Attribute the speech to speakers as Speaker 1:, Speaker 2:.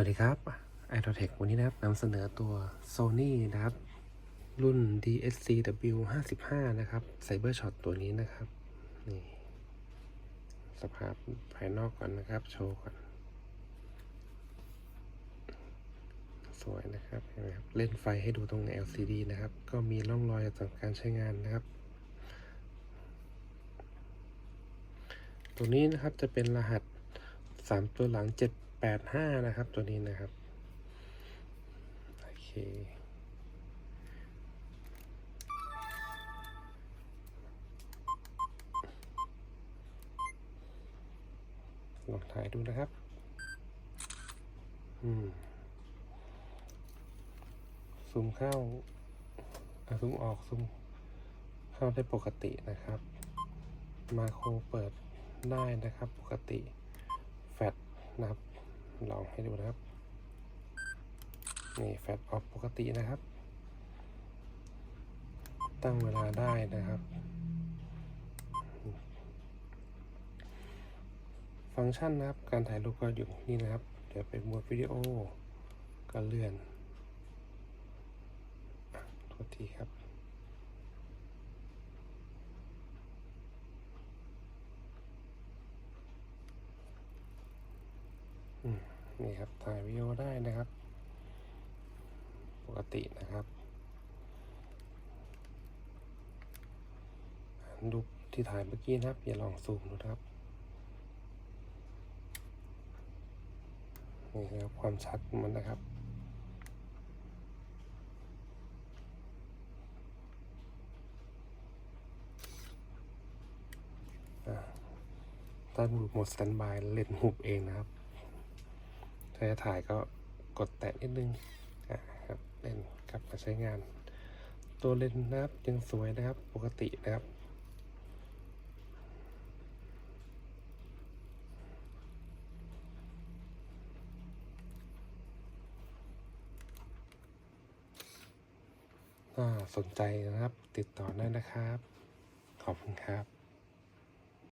Speaker 1: วัสดีครับ i d o t e c h วันนี้นะครับนำเสนอตัว Sony นะครับ รุ่น DSCW 55นะครับ Cybershot ตัวนี้นะครับ นี่ สภาพภายนอกก่อนนะครับ โชว์ก่อน สวยนะครับเห็นไหมครับเล่นไฟให้ดูตรง LCD นะครับ ก็มีร่องรอยจากการใช้งานนะครับ ตัวนี้นะครับจะเป็นรหัสสามตัวหลังเจ็ ดแปดห้านะครับ ตัวนี้นะครับ โอเค ลองถ่ายดูนะครับ อืมซูมเข้าซูมออกซูมเข้าได้ปกตินะครับ มาโครเปิดได้นะครับปกติ แฟตนะครับ ลองให้ดูนะครับ นี่แฟตออฟปกตินะครับ ตั้งเวลาได้นะครับ ฟังก์ชันนะครับ การถ่ายรูปก็อยู่นี่นะครับ เดี๋ยวเป็นโหมดวิดีโอก็เลื่อนอะโทษทีครับ อืม นี่ครับถ่ายวิดีโอได้นะครับ ปกตินะครับรูที่ถ่ายเมื่อกี้นะครับอย่าลองซูมดูนะครับนี่ครับความชัดมันนะครับอ่าถ้าดูโหมดสแตนบายเล่นหุบเองนะครับ ถ้าจะถ่ายก็กดแตะนิดนึงอ่าครับเล่นกลับมาใช้งาน ตัวเลนส์นะครับยังสวยนะครับปกตินะครับสนใจนะครับ ติดต่อได้นะครับ ขอบคุณครับ